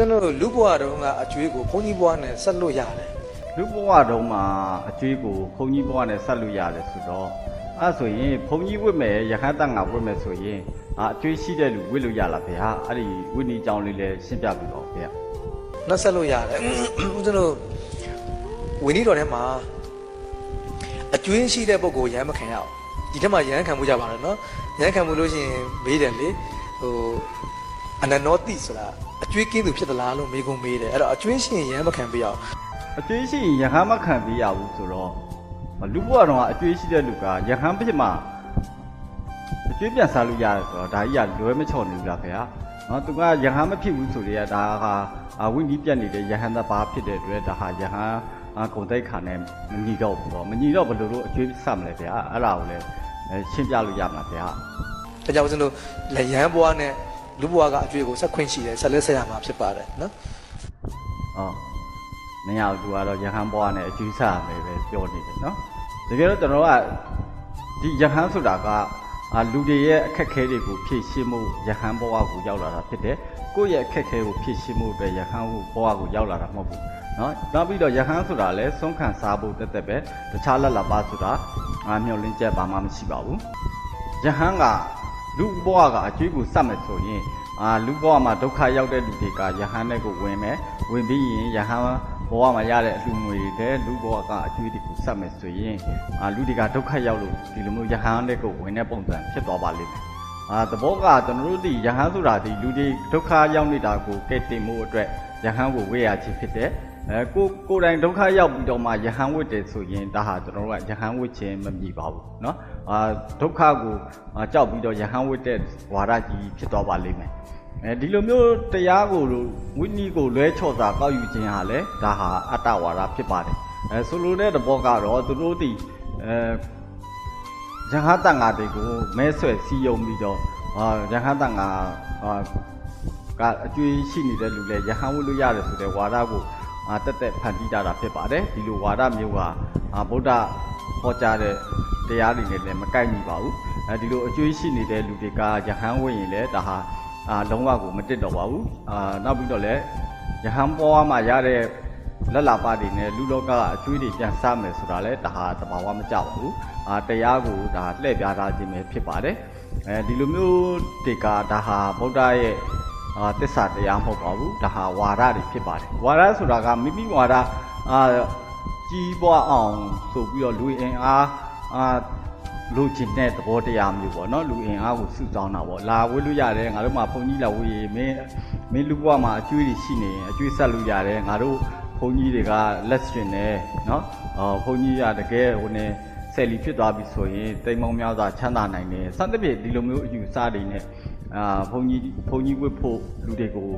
ကျွန်တော်တို့လူဘဝတုန်းကအကျွေးကိုဘုန်းကြီးဘဝနဲ့ဆက်လို့ရတယ်လူဘဝတုန်းမှာအကျွေးကိုဘုံကြီးဘဝနဲ့ဆက်လို့ရတယ်ဆိုတော့အဲ့ဆိုရင်ဘုံကြီးဝတ်မယ်ရဟန်းတန်ငါဝတ်မယ်ဆိုရင်အာအကျွေးရှိတဲ့လူဝတ်လို့ရလားဗျာအဲ့ဒီဝိနည်းကြောင်းလေးလည်းရှင်းပြပြပါဦးဗျာနှက်ဆက်လို့ရတယ်ဦးကျွန်တော်ဝင်းကြီးတော်ထဲမှာအကျွေးရှိတဲ့ပုဂ္ဂိုလ်ရမ်းမခံရအောင်ဒီထဲမှာရမ်းခံမှုကြပါတော့နော်ရမ်းခံမှုလို့ရှိရင်မေးတယ်လေဟိုအနနောတိဆိုတာအ ကျွေးကင်းသူဖြစ်သလားလို့မေးကုန်မေးတယ်အဲ့တော့အကျွေးရှိရင်ရမ်းမခံပြရအောင်အကျွေးရှိရင်ရဟန်းမခံပေးရဘူးဆိုတော့လူဘဝတုန်းကအကျွေးရှိတဲ့လူကရဟန်းဖြစ်မှာအကျွေးပြန်စားလို့ရတယ်ဆိုတော့ဒါကြီးကလွဲမချော်နေဘူးလားခင်ဗျာနော်သူကရဟန်းမဖြစ်ဘူးဆိုတော့ဒါကအာဝိနည်းပြတ်နေတဲ့ရဟန်းသဘာဖြစ်တဲ့အတွက်ဒါဟာရဟန်းအာဂုံတိတ်ခါနဲ့မညီတော့ဘူးတော့မညီတော့ဘယ်လိုလုပ်အကျွေးဆက်မလဲဗျာအဲ့ဒါကိုလည်းအဲရှင်းပြလို့ရမှာဗျာဒါကြောင့်ဦးကျွန်တော်လက်ရမ်းဘဝနဲ့ လူဘဝကအကျွေးကိုဆက်ခွင့်ရှိတယ်ဆက်လက်ဆက်ရမှာဖြစ်ပါတယ်နော်။အော်မရဘူးသူကတော့ရဟန်းဘွားနဲ့အကျူးဆရမယ်ပဲပြောနေတယ်နော်။တကယ်တော့ကျွန်တော်ကဒီရဟန်းဆိုတာကအာလူတွေရဲ့အခက်အခဲတွေကိုဖြည့်ရှင်းမှုရဟန်းဘွားကိုရောက်လာတာဖြစ်တယ်။ကိုယ့်ရဲ့အခက်အခဲကိုဖြည့်ရှင်းမှုအတွက်ရဟန်းဘွားကိုရောက်လာတာမဟုတ်ဘူး။နော်။နောက်ပြီးတော့ရဟန်းဆိုတာလည်းဆုံးခံစားဖို့တက်တက်ပဲတခြားလက်လာပါဆိုတာအာမျောလင်းချက်ဘာမှမရှိပါဘူး။ယဟန်က လူဘဝကအကျွေးကိုစတ်မယ်ဆိုရင်အာလူဘဝမှာဒုက္ခရောက်တဲ့လူတွေကယဟန်နဲ့ကိုဝင်မယ်ဝင်ပြီးရင်ယဟန်ဘဝမှာရတဲ့အလှငွေတွေတဲ့လူဘဝကအကျွေးတွေကိုစတ်မယ်ဆိုရင်အာလူတွေကဒုက္ခရောက်လို့ဒီလိုမျိုးယဟန်နဲ့ကိုဝင်တဲ့ပုံစံဖြစ်သွားပါလိမ့်မယ်အာသဘောကကျွန်တော်တို့ဒီယဟန်ဆိုတာဒီလူတွေဒုက္ခရောက်နေတာကိုကဲတင်မှုအတွက်ယဟန်ကိုဝေးရခြင်းဖြစ်တဲ့အဲကိုကိုယ်တိုင်ဒုက္ခရောက်ပြီးတော့မှယဟန်ဝတ်တယ်ဆိုရင်ဒါဟာကျွန်တော်တို့ကယဟန်ဝတ်ခြင်းမမြည်ပါဘူးเนาะ အာဒုက္ခကိုအာကြောက်ပြီးတော့ယဟန်ဝတ်တဲ့ဝါဒကြီးဖြစ်သွားပါလိမ့်မယ်အဲဒီလိုမျိုးတရားကိုဝိနည်းကိုလွဲချော့တာကောက်ယူခြင်းဟာလေဒါဟာအတ္တဝါဒဖြစ်ပါတယ်အဲဆိုလိုတဲ့သဘောကတော့သူတို့ဒီအဲရဟန်းတန်ဃာတွေကိုမဲဆွဲစီယုံပြီးတော့အာရဟန်းတန်ဃာအာကအကျွေးရှိနေတဲ့လူလဲရဟန်းဝတ်လို့ရတယ်ဆိုတဲ့ဝါဒကိုအာတက်တက်ဖန်တီးတာတာဖြစ်ပါတယ်ဒီလိုဝါဒမျိုးကအာဗုဒ္ဓဟောကြားတဲ့ တရားတွေနဲ့လည်းမကိုက်ညီပါဘူးအဲဒီလိုအကျွေးရှိနေတဲ့လူတွေကရဟန်းဝတ်ရင်လည်းဒါဟာအာလုံးဝကိုမတက်တော့ပါဘူးအာနောက်ပြီးတော့လည်းရဟန်းပေါ်မှာရတဲ့လက်လာပါတွေနဲ့လူလောကအကျွေးတွေပြန်စားမယ်ဆိုတာလဲဒါဟာတဘာဝမကြောက်ဘူးအာတရားကိုဒါလှည့်ပြားထားခြင်းပဲဖြစ်ပါတယ်အဲဒီလိုမျိုးတွေကဒါဟာဗုဒ္ဓရဲ့အာတစ္ဆာတရားမဟုတ်ပါဘူးဒါဟာဝါဒတွေဖြစ်ပါတယ်ဝါဒဆိုတာကမိမိဝါဒအာကြီးပွားအောင်ဆိုပြီးတော့လူအင်အား အာလူချင်းတဲ့သဘောတရားမျိုးပေါ့နော်လူအင်အားကိုစုဆောင်းတာပေါ့လာဝေးလို့ရတယ်ငါတို့မှာဘုံကြီးလာဝေးမင်းမင်းလူဘဝမှာအကျွေးတွေရှိနေရင်အကျွေးဆက်လို့ရတယ်ငါတို့ဘုံကြီးတွေကလက်ရှင်နေနော်အော်ဘုံကြီးကတကယ်ဟိုနေဆယ်လီဖြစ်သွားပြီဆိုရင်တိမ်မောင်းများစွာချမ်းသာနိုင်တယ်စသဖြင့်ဒီလိုမျိုးအယူဆတွေနဲ့အာဘုံကြီးဘုံကြီးဝတ်ဖို့လူတွေကို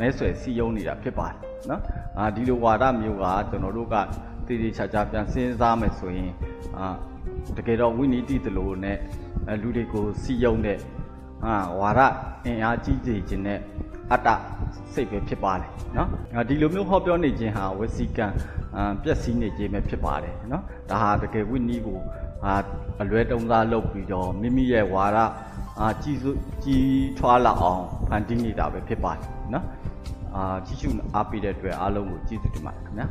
မဲဆွယ်စီယုံနေတာဖြစ်ပါတယ်နော်အာဒီလိုဝါဒမျိုးကကျွန်တော်တို့ကတည်တည်ချာချာပြန်စဉ်းစားမယ်ဆိုရင်အာ တကယ်တော့ဝိနည်းတိတလို့နဲ့လူတွေကိုစီယုံတဲ့ဟာဝါရအင်အားကြီးစေခြင်းနဲ့အတ္တစိတ်ပဲဖြစ်ပါတယ်နော်ဒီလိုမျိုးဟောပြောနေခြင်းဟာဝစီကံပျက်စီးနေခြင်းပဲဖြစ်ပါတယ်နော်ဒါဟာတကယ်ဝိနည်းကိုအာအလွဲတုံးစားလုပ်ပြီးတော့မိမိရဲ့ဝါရအာကြီးစုကြီးထွားလာအောင်ဖန်တီးနေတာပဲဖြစ်ပါတယ်နော်အာကြီးစုအားပေးတဲ့အတွက်အားလုံးကိုကျေးဇူးတင်ပါတယ်ခင်ဗျာ